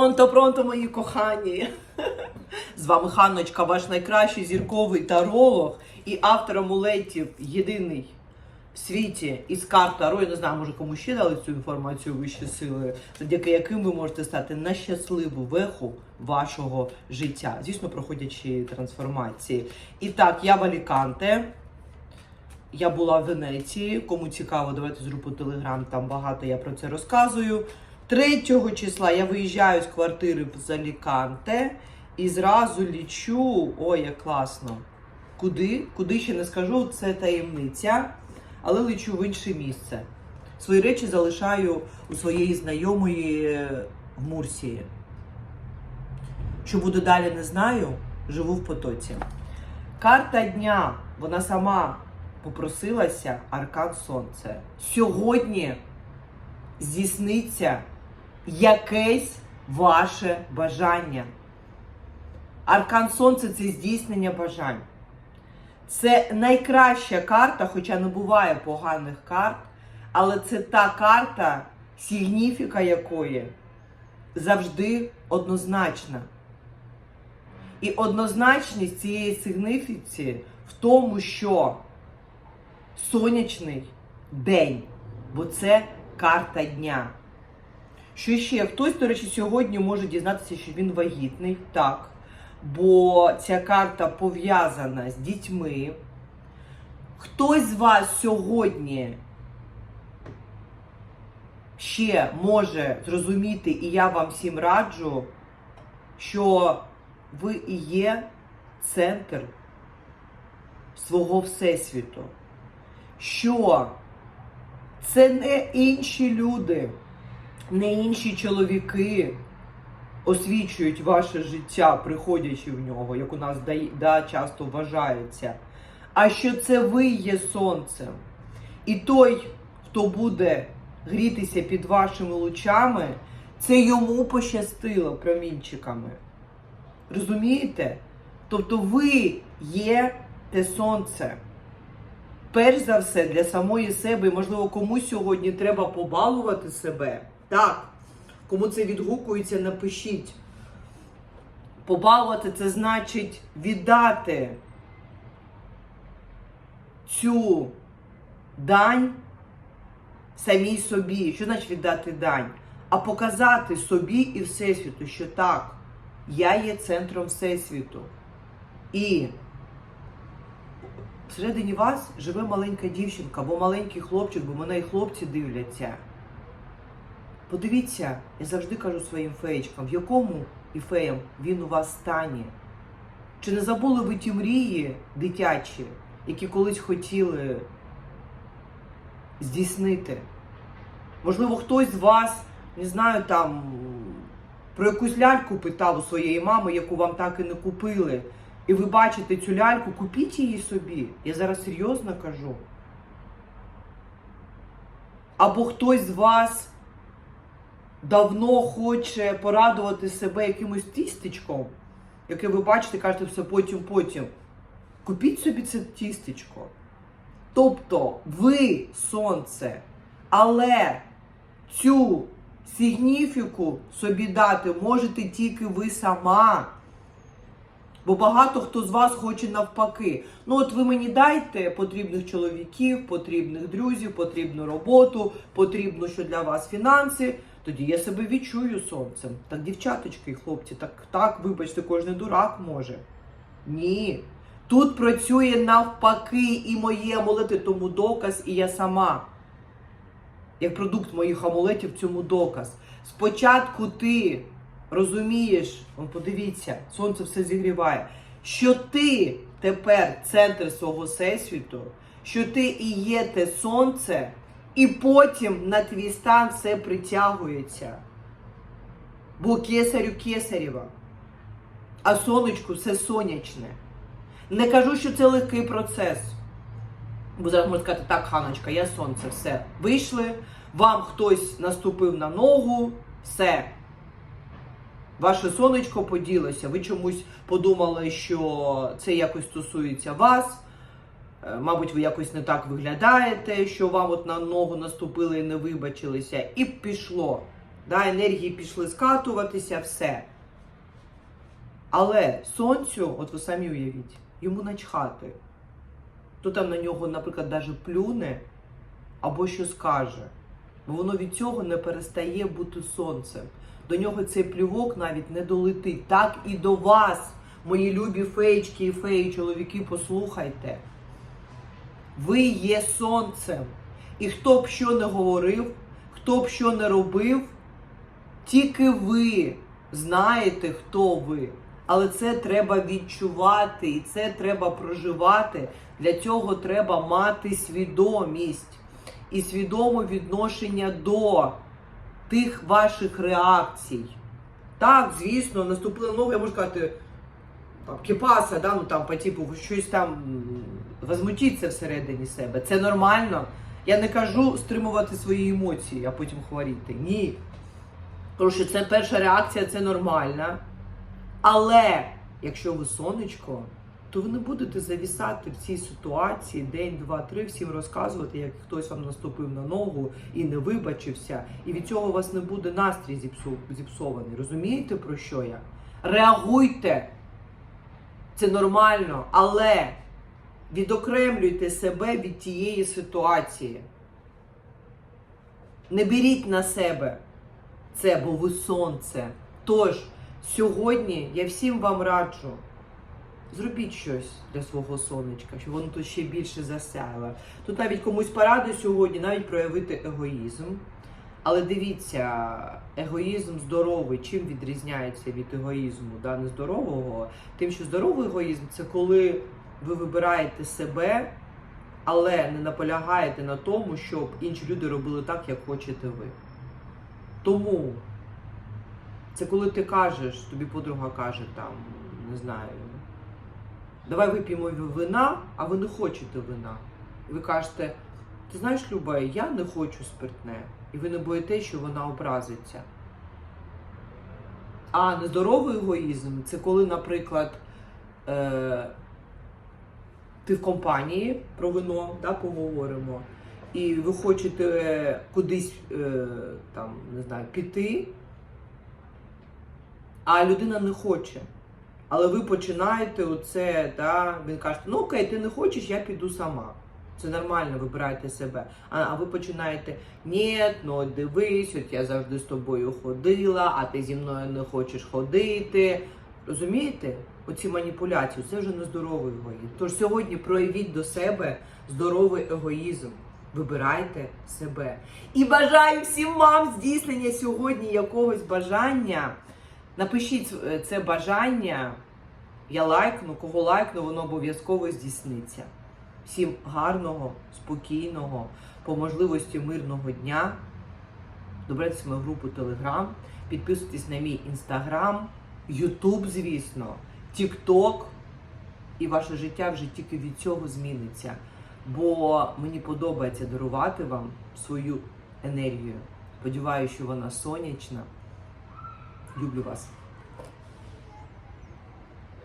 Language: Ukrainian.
Пронто, пронто, мої кохані. З вами Ханночка, ваш найкращий зірковий таролог і автор амулетів єдиний в світі із карт Таро. Я не знаю, може кому ще дали цю інформацію вищі сили, завдяки яким ви можете стати на щасливу веху вашого життя. Звісно, проходячи трансформації. І так, я в Аліканте. Я була в Венеції. Кому цікаво, давайте з групу Телеграм, там багато я про це розказую. 3 числа я виїжджаю з квартири з Аліканте і зразу лічу. Ой, як класно. Куди? Куди ще не скажу, це таємниця, але лечу в інше місце. Свої речі залишаю у своєї знайомої в Мурсії. Що буде далі, не знаю. Живу в потоці. Карта дня, вона сама попросилася Аркан Сонце. Сьогодні здійсниться якесь ваше бажання. Аркан Сонце це здійснення бажань. Це найкраща карта, хоча не буває поганих карт, але це та карта, сигніфіка якої завжди однозначна. І однозначність цієї сигніфіці в тому, що сонячний день, бо це карта дня. Що ще? Хтось, до речі, сьогодні може дізнатися, що він вагітний. Так. Бо ця карта пов'язана з дітьми. Хтось з вас сьогодні ще може зрозуміти, і я вам всім раджу, що ви і є центр свого всесвіту. Що це не інші люди, не інші чоловіки освічують ваше життя, приходячи в нього, як у нас да, да, часто вважається. А що це ви є сонцем. І той, хто буде грітися під вашими лучами, це йому пощастило промінчиками. Розумієте? Тобто ви є те сонце. Перш за все, для самої себе, можливо, комусь сьогодні треба побалувати себе. Так, кому це відгукується, напишіть. Побалувати це значить віддати цю дань самій собі. Що значить віддати дань? А показати собі і Всесвіту, що так, я є центром Всесвіту. І всередині вас живе маленька дівчинка, або маленький хлопчик, бо мене і хлопці дивляться. Подивіться, я завжди кажу своїм феєчкам, в якому і феям він у вас стані. Чи не забули ви ті мрії дитячі, які колись хотіли здійснити? Можливо, хтось з вас, не знаю, там про якусь ляльку питав у своєї мами, яку вам так і не купили. І ви бачите цю ляльку, купіть її собі. Я зараз серйозно кажу. Або хтось з вас давно хоче порадувати себе якимось тістечком, яке ви бачите, кажете, все потім-потім. Купіть собі це тістечко. Тобто ви сонце, але цю сигніфіку собі дати можете тільки ви сама. Бо багато хто з вас хоче навпаки. Ну, от ви мені дайте потрібних чоловіків, потрібних друзів, потрібну роботу, потрібно, що для вас фінанси. Тоді я себе відчую сонцем. Так, дівчаточки і хлопці, так, так, вибачте, кожен дурак може. Ні. Тут працює навпаки і мої амулети, тому доказ, і я сама. Як продукт моїх амулетів, цьому доказ. Спочатку ти розумієш, он подивіться, сонце все зігріває, що ти тепер центр свого всесвіту, що ти і є те сонце, і потім на твій стан все притягується. Бо кесарю кесарєва, а сонечку все сонячне. Не кажу, що це легкий процес. Бо зараз можна сказати, так, Ханочка, я сонце, все. Вийшли, вам хтось наступив на ногу, все. Ваше сонечко поділося. Ви чомусь подумали, що це якось стосується вас. Е, Мабуть, ви якось не так виглядаєте, що вам от на ногу наступили і не вибачилися. І пішло. да, енергії пішли скатуватися, все. Але сонцю, от ви самі уявіть, йому начхати. То там на нього, наприклад, навіть плюне або що скаже. Бо воно від цього не перестає бути сонцем. До нього цей плювок навіть не долетить. Так і до вас, мої любі феєчки і феї, чоловіки, послухайте. Ви є сонцем. І хто б що не говорив, хто б що не робив, тільки ви знаєте, хто ви. Але це треба відчувати і це треба проживати. Для цього треба мати свідомість і свідоме відношення до тих ваших реакцій. Так, звісно, наступила нова, я можу сказати, там, кіпаса, да, ну там по типу щось там возмутіться всередині себе. Це нормально. Я не кажу стримувати свої емоції, а потім хворіти. Ні. Тому що це перша реакція, це нормально. Але якщо ви сонечко, то ви не будете завісати в цій ситуації день, два, три, всім розказувати, як хтось вам наступив на ногу і не вибачився, і від цього у вас не буде настрій зіпсу- зіпсований. Розумієте про що я? Реагуйте! Це нормально, але відокремлюйте себе від тієї ситуації. Не беріть на себе це, бо ви сонце. Тож, сьогодні я всім вам раджу. Зробіть щось для свого сонечка, щоб воно тут ще більше засяяло. Тут навіть комусь поради сьогодні навіть проявити егоїзм. Але дивіться, егоїзм здоровий. Чим відрізняється від егоїзму да, нездорового? Тим, що здоровий егоїзм це коли ви вибираєте себе, але не наполягаєте на тому, щоб інші люди робили так, як хочете ви. Тому це коли ти кажеш, тобі подруга каже там, не знаю, давай вип'ємо вина, а ви не хочете вина. І ви кажете, ти знаєш, Люба, я не хочу спиртне. І ви не боїтеся, що вона образиться. А нездоровий егоїзм це коли, наприклад, е, ти в компанії про вино да, поговоримо, і ви хочете кудись е, там, не знаю, піти, а людина не хоче. Але ви починаєте оце, да, він каже, ну окей, ти не хочеш, я піду сама. Це нормально, вибирайте себе. А, а ви починаєте, ні, ну дивись, от я завжди з тобою ходила, а ти зі мною не хочеш ходити. Розумієте? Оці маніпуляції, це вже не здоровий егоїзм. Тож сьогодні проявіть до себе здоровий егоїзм. Вибирайте себе. І бажаю всім вам здійснення сьогодні якогось бажання. Напишіть е, це бажання. Я лайкну, кого лайкну, воно обов'язково здійсниться. Всім гарного, спокійного, по можливості мирного дня. Добирайтеся в мою групу Telegram, підписуйтесь на мій інстаграм, Ютуб, звісно, Тікток. І ваше життя вже тільки від цього зміниться. Бо мені подобається дарувати вам свою енергію. Сподіваюся, що вона сонячна. Люблю вас.